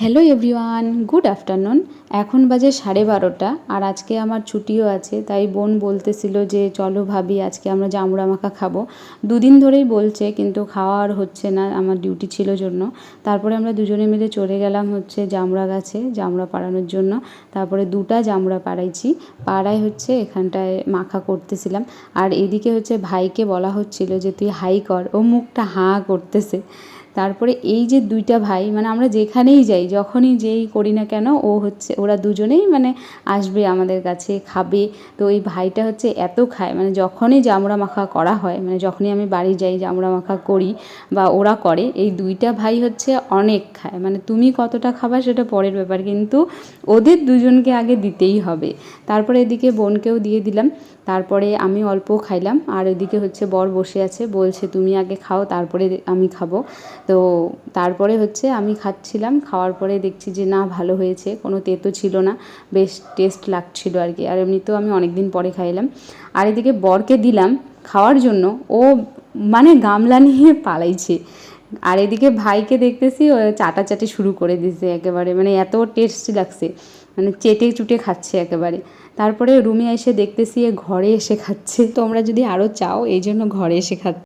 Hello everyone good afternoon এখন বাজে সাড়ে বারোটা আর আজকে আমার ছুটিও আছে, তাই বোন বলতেছিল যে চলো ভাবি আজকে আমরা জামুড়া মাখা খাব। দুদিন ধরেই বলছে, কিন্তু খাওয়া আর হচ্ছে না, আমার ডিউটি ছিল জন্য। তারপরে আমরা দুজনে মিলে চলে গেলাম হচ্ছে জামড়া গাছে, জামড়া পাড়ানোর জন্য। তারপরে দুটা জামড়া পাড়াইছি, পাড়ায় হচ্ছে এখানটায় মাখা করতেছিলাম। আর এদিকে হচ্ছে ভাইকে বলা হচ্ছিল যে তুই হাই কর, ও মুখটা হাঁ করতেছে। তারপরে এই যে দুইটা ভাই মানে আমরা যেখানেই যাই, যখনই যেই করি না কেন, ও হচ্ছে, ওরা দুজনেই মানে আসবে আমাদের কাছে, খাবে। তো এই ভাইটা হচ্ছে এত খায় মানে যখনই জামড়া মাখা করা হয় মানে যখনই আমি বাড়ি যাই জামড়া মাখা করি বা ওরা করে, এই দুইটা ভাই হচ্ছে অনেক খায়। মানে তুমি কতটা খাবা সেটা পরের ব্যাপার, কিন্তু ওদের দুজনকে আগে দিতেই হবে। তারপরে এদিকে বোনকেও দিয়ে দিলাম, তারপরে আমি অল্প খাইলাম, আর এদিকে হচ্ছে বর বসে আছে, বলছে, তুমি আগে খাও, তারপরে আমি খাব। তো তারপরে হচ্ছে আমি খাচ্ছিলাম, খাওয়ার পরে দেখছি যে না, ভালো হয়েছে, কোনো তেতো ছিল না, বেশ টেস্ট লাগছিল আর কি। আর এমনিতেও আমি অনেক দিন পরে খাইলাম। আর এদিকে বরকে দিলাম খাওয়ার জন্য, ও মানে গামলা নিয়ে পালাইছে। আর এদিকে ভাইকে দেখতেছি ও চাটা চাটাচাটি শুরু করে দিয়েছে একেবারে মানে এত টেস্টি লাগছে মানে চেটে চুটে খাচ্ছে একেবারে। তারপরে রুমে এসে দেখতেছি এ ঘরে এসে খাচ্ছে। তোমরা যদি আরও চাও, এই জন্য ঘরে এসে খাচ্ছে।